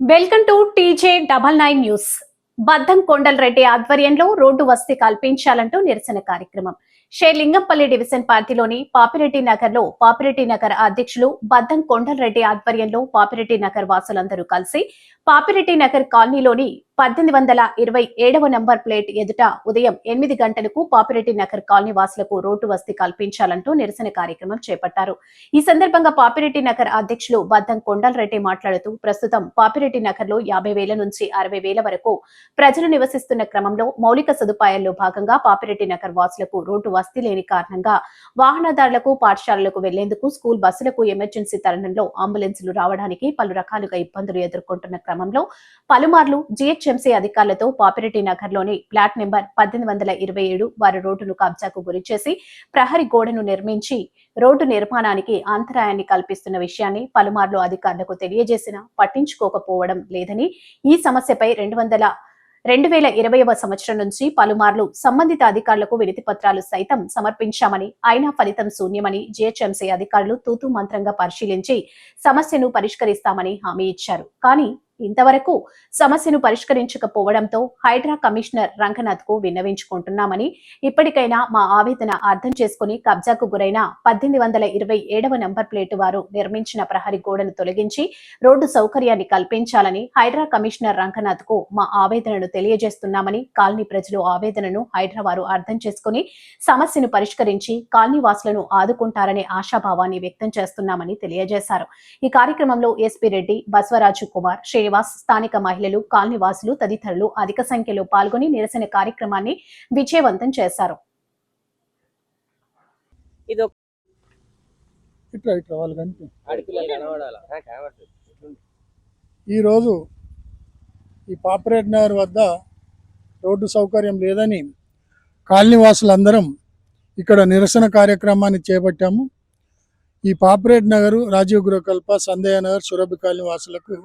Welcome to TJ double nine news. Baddam Kondalreddy ఆధ్వర్యంలో road వసతి కల్పించాలంటూ నిరసన కార్యక్రమం. షేర్లింగంపల్లి డివిజన్ పార్టీలోని పాపిరెడ్డి నగర్లో పాపిరెడ్డి నగర్ అధ్యక్షులు బద్దం కొండలరెడ్డి ఆధ్వర్యంలో పాపిరెడ్డి నగర్ వాసులందరూ కలిసి పాపిరెడ్డి నగర్ కాలనీలోని పద్దెనిమిది వందల ఇరవై ఏడవ నంబర్ ప్లేట్ ఎదుట ఉదయం ఎనిమిది గంటలకు పాపిరెడ్డి నగర్ కాలనీ వాసులకు రోడ్డు వసతి కల్పించాలంటూ నిరసన కార్యక్రమం చేపట్టారు. ఈ సందర్భంగా పాపిరెడ్డి నగర్ అధ్యక్షులు బద్దం కొండలరెడ్డి మాట్లాడుతూ ప్రస్తుతం పాపిరెడ్డి నగర్లో యాభై వేల నుంచి అరవై వేల వరకు ప్రజలు నివసిస్తున్న క్రమంలో మౌలిక సదుపాయాల్లో భాగంగా పాపిరెడ్డి నగర్ వాసులకు రోడ్డు వసతి లేని కారణంగా వాహనదారులకు పాఠశాలలకు వెళ్ళేందుకు స్కూల్ బస్సులకు ఎమర్జెన్సీ తరుణంలో అంబులెన్సులు రావడానికి పలు రకాలుగా ఇబ్బందులు ఎదుర్కొంటున్న క్రమంలో పలుమార్లు జీహెచ్ఎంసీ అధికారులతో పాపిరెడ్డి నగర్లోని ప్లాట్ నెంబర్ పద్దెనిమిది వందల ఇరవై ఏడు వారి రోడ్డును కబ్జాకు గురిచేసి ప్రహరీ గోడను నిర్మించి రోడ్డు నిర్మాణానికి అంతరాయాన్ని కల్పిస్తున్న విషయాన్ని పలుమార్లు అధికారులకు తెలియజేసినా పట్టించుకోకపోవడం లేదని ఈ సమస్యపై రెండు వందల రెండు వేల ఇరవైవ సంవత్సరం నుంచి పలుమార్లు సంబంధిత అధికారులకు వినతి పత్రాలు సైతం సమర్పించామని అయినా ఫలితం శూన్యమని జీహెచ్ఎంసీ అధికారులు తూతూ మంత్రంగా పరిశీలించి సమస్యను పరిష్కరిస్తామని హామీ ఇచ్చారు. కానీ ఇంతవరకు సమస్యను పరిష్కరించకపోవడంతో హైడ్రా కమిషనర్ రంగనాథ్కు విన్నవించుకుంటున్నామని ఇప్పటికైనా మా ఆవేదన అర్థం చేసుకుని కబ్జాకు గురైన పద్దెనిమిది వందల ఇరవై ఏడవ నంబర్ ప్లేటు వారు నిర్మించిన ప్రహరీ గోడను తొలగించి రోడ్డు సౌకర్యాన్ని కల్పించాలని హైడ్రా కమిషనర్ రంగనాథ్కు మా ఆవేదనను తెలియజేస్తున్నామని కాలనీ ప్రజలు ఆవేదనను హైడ్రా వారు అర్థం చేసుకుని సమస్యను పరిష్కరించి కాలనీ వాసులను ఆదుకుంటారనే ఆశాభావాన్ని వ్యక్తం చేస్తున్నామని తెలియజేశారు. ఈ కార్యక్రమంలో ఎస్పీ రెడ్డి బసవరాజు కుమార్ శ్రీనివాస్ స్థానిక మహిళలు కాలనీ వాసులు తదితరులు అధిక సంఖ్యలో పాల్గొని నిరసన కార్యక్రమాన్ని విజయవంతం చేశారు. ఈరోజు ఈ పాపరేట్ నగర్ వద్ద రోడ్డు సౌకర్యం లేదని కాలనీ వాసులందరం ఇక్కడ నిరసన కార్యక్రమాన్ని చేపట్టాము. ఈ పాపరేట్ నగరు రాజీవ్ గృహకల్ప సందేహ నగర్ సురభి కాలనీ వాసులకు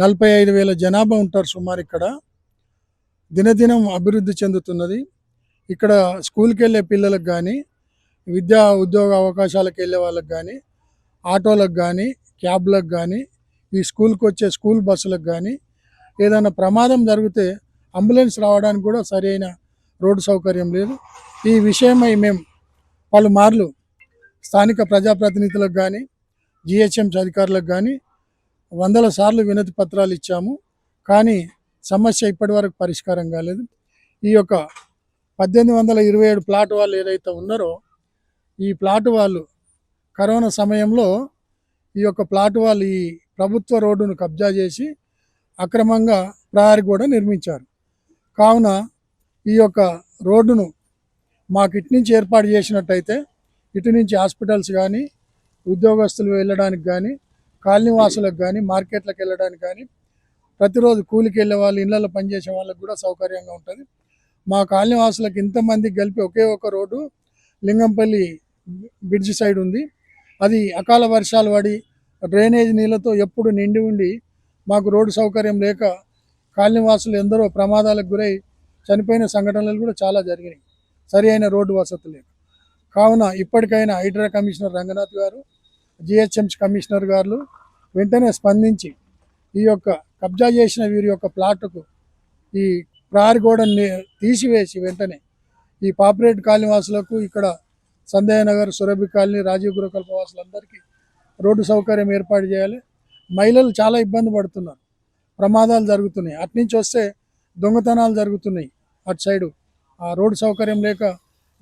నలభై ఐదు వేల జనాభా ఉంటారు సుమారు ఇక్కడ. దినదినం అభివృద్ధి చెందుతున్నది. ఇక్కడ స్కూల్కి వెళ్ళే పిల్లలకు కానీ విద్యా ఉద్యోగ అవకాశాలకు వెళ్ళే వాళ్ళకి కానీ ఆటోలకు కానీ క్యాబ్లకు కానీ ఈ స్కూల్కి వచ్చే స్కూల్ బస్సులకు కానీ ఏదైనా ప్రమాదం జరిగితే అంబులెన్స్ రావడానికి కూడా సరైన రోడ్డు సౌకర్యం లేదు. ఈ విషయమై మేము పలుమార్లు స్థానిక ప్రజాప్రతినిధులకు కానీ జిహెచ్ఎంసీ అధికారులకు కానీ వందల సార్లు వినతి పత్రాలు ఇచ్చాము కానీ సమస్య ఇప్పటివరకు పరిష్కారం కాలేదు. ఈ యొక్క పద్దెనిమిది వందల ఇరవై ఏడు ప్లాట్ వాళ్ళు ఏదైతే ఉన్నారో ఈ ప్లాట్ వాళ్ళు కరోనా సమయంలో ఈ యొక్క ప్లాట్ వాళ్ళు ఈ ప్రభుత్వ రోడ్డును కబ్జా చేసి అక్రమంగా ప్రయారి కూడా నిర్మించారు. కావున ఈ యొక్క రోడ్డును మాకు ఇటు నుంచి ఏర్పాటు చేసినట్టయితే ఇటు నుంచి హాస్పిటల్స్ కానీ ఉద్యోగస్తులు వెళ్ళడానికి కానీ కాలనీ వాసులకు కానీ మార్కెట్లకు వెళ్ళడానికి కానీ ప్రతిరోజు కూలికి వెళ్ళే వాళ్ళు ఇళ్ళల్లో పనిచేసే వాళ్ళకి కూడా సౌకర్యంగా ఉంటుంది. మా కాలనీ వాసులకు ఇంతమందికి కలిపి ఒకే ఒక రోడ్డు లింగంపల్లి బ్రిడ్జ్ సైడ్ ఉంది. అది అకాల వర్షాలు పడి డ్రైనేజ్ నీళ్ళతో ఎప్పుడు నిండి ఉండి మాకు రోడ్డు సౌకర్యం లేక కాలనీవాసులు ఎందరో ప్రమాదాలకు గురై చనిపోయిన సంఘటనలు కూడా చాలా జరిగినాయి. సరి అయిన రోడ్డు వసతి లేక కావున ఇప్పటికైనా హైడ్రా కమిషనర్ రంగనాథ్ గారు జిహెచ్ఎంసీ కమిషనర్ గారు వెంటనే స్పందించి ఈ యొక్క కబ్జా చేసిన వీరి యొక్క ప్లాట్కు ఈ ప్రహారీ గోడని తీసివేసి వెంటనే ఈ పాపరేట్ కాలనీ వాసులకు ఇక్కడ సందేహనగర్ సురభి కాలనీ రాజీవ్ గృహకల్ప వాసులందరికీ రోడ్డు సౌకర్యం ఏర్పాటు చేయాలి. మహిళలు చాలా ఇబ్బంది పడుతున్నారు. ప్రమాదాలు జరుగుతున్నాయి. అటు నుంచి వస్తే దొంగతనాలు జరుగుతున్నాయి. అటు సైడు ఆ రోడ్డు సౌకర్యం లేక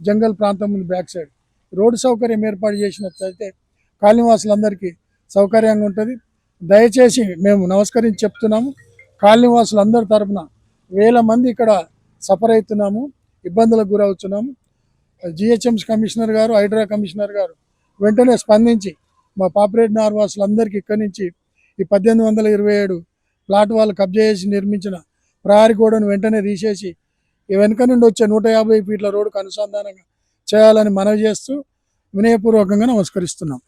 జంగల్ ప్రాంతం ఉంది బ్యాక్ సైడ్. రోడ్డు సౌకర్యం ఏర్పాటు చేసినట్లయితే కాలనీవాసులందరికీ సౌకర్యంగా ఉంటుంది. దయచేసి మేము నమస్కరించి చెప్తున్నాము. కాలనీవాసులందరి తరపున వేల మంది ఇక్కడ సఫర్ అవుతున్నాము ఇబ్బందులకు గురవుతున్నాము. జిహెచ్ఎంసీ కమిషనర్ గారు హైడ్రా కమిషనర్ గారు వెంటనే స్పందించి మా పాపరేట్ నార్వాసులందరికీ ఇక్కడి నుంచి ఈ పద్దెనిమిది వందల ఇరవై ఏడు ప్లాట్ వాళ్ళు కబ్జా చేసి నిర్మించిన ప్రహారీ గోడను వెంటనే తీసేసి ఈ వెనుక నుండి వచ్చే నూట యాభై ఫీట్ల రోడ్డుకు అనుసంధానంగా చేయాలని మనవి చేస్తూ వినయపూర్వకంగా నమస్కరిస్తున్నాం.